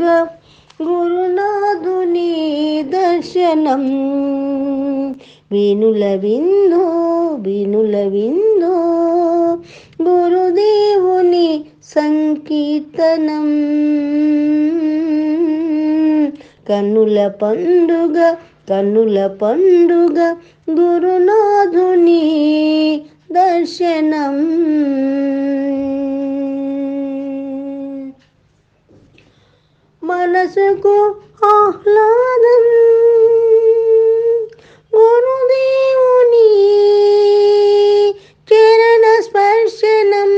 పండుగ గురునాథుని దర్శనం. వినుల విందు వినుల విందు గురుదేవుని సంకీర్తనం. కన్నుల పండుగ కన్నుల పండుగ గురునాథుని దర్శనం. మనసుకు ఆహ్లాదం. గురుదేవుని చరణ స్పర్శనం.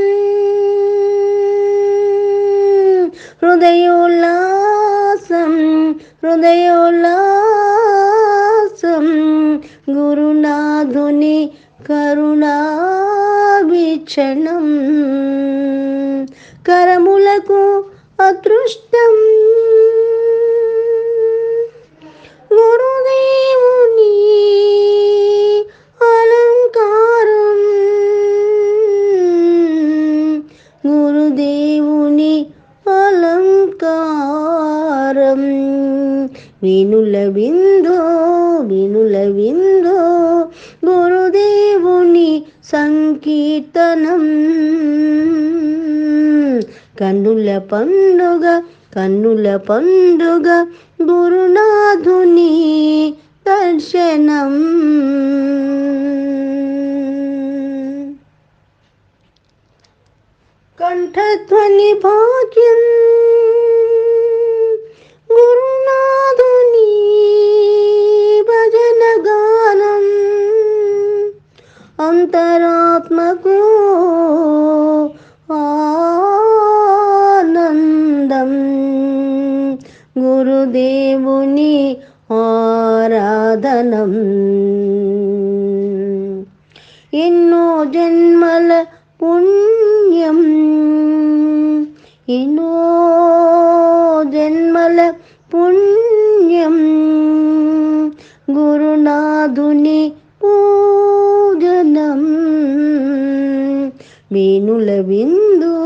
హృదయోల్లాసం హృదయోల్లాసం. గురునాథుని కరుణాభిక్షణం కరములకు అదృష్టం. దేవుని అలంకారం. వినుల విందో వినుల విందో గురుదేవుని సంకీర్తనం. కన్నుల పండుగ కన్నుల పండుగ గురునాథుని దర్శనం. కంఠధ్వని భాగ్యం. గురునాథుని భజన గానం. అంతరాత్మకు ఆనందం. గురుదేవుని ఆరాధనం. ఎన్నో జన్మల పుణ్యం. ఎన్నో జన్మల పుణ్యం. గురునాథుని పూజనం. వేణుల విందు